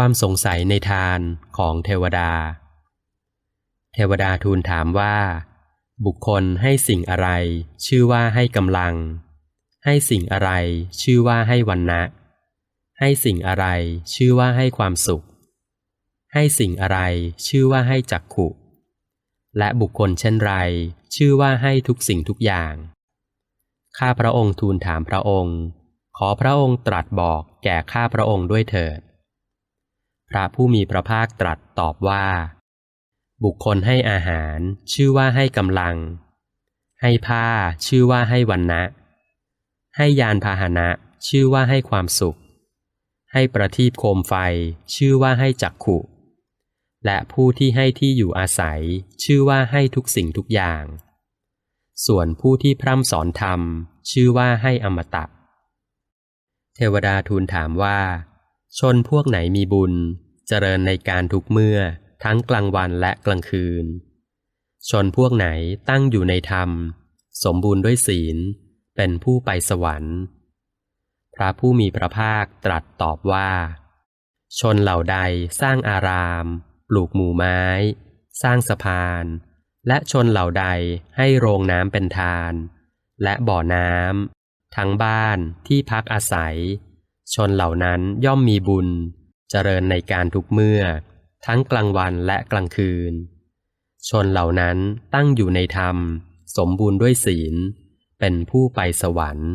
ความสงสัยในทานของเทวดา เทวดาทูลถามว่า บุคคลให้สิ่งอะไร ชื่อว่าให้กำลัง ให้สิ่งอะไร ชื่อว่าให้วันนะให้สิ่งอะไร ชื่อว่าให้ความสุข ให้สิ่งอะไร ชื่อว่าให้จักขุ และบุคคลเช่นไร ชื่อว่าให้ทุกสิ่งทุกอย่าง ข้าพระองค์ทูลถามพระองค์ ขอพระองค์ตรัสบอกแก่ข้าพระองค์ด้วยเถิด ระผู้มีพระภาคตรัสตอบว่า บุคคลให้อาหาร ชื่อว่าให้กำลัง ให้ผ้า ชื่อว่าให้วันนะ ให้ยานพาหนะ ชื่อว่าให้ความสุข ให้ประทีปโคมไฟ ชื่อว่าให้จักขุ และผู้ที่ให้ที่อยู่อาศัย ชื่อว่าให้ทุกสิ่งทุกอย่าง ส่วนผู้ที่พร่ำสอนธรรม ชื่อว่าให้อมตะ เทวดาทูลถามว่า ชนพวกไหนมีบุญ เจริญในการทุกเมื่อทั้งกลางวันและกลางคืน ชนพวกไหนตั้งอยู่ในธรรม สมบูรณ์ด้วยศีล เป็นผู้ไปสวรรค์ พระผู้มีพระภาคตรัสตอบว่า ชนเหล่าใดสร้างอาราม ปลูกหมู่ไม้ สร้างสะพาน และชนเหล่าใดให้โรงน้ำเป็นทาน และบ่อน้ำทั้งบ้านที่พักอาศัย ชนเหล่านั้นย่อมมีบุญ เจริญในการทุกเมื่อ ทั้งกลางวันและกลางคืน ชนเหล่านั้นตั้งอยู่ในธรรม สมบูรณ์ด้วยศีล เป็นผู้ไปสวรรค์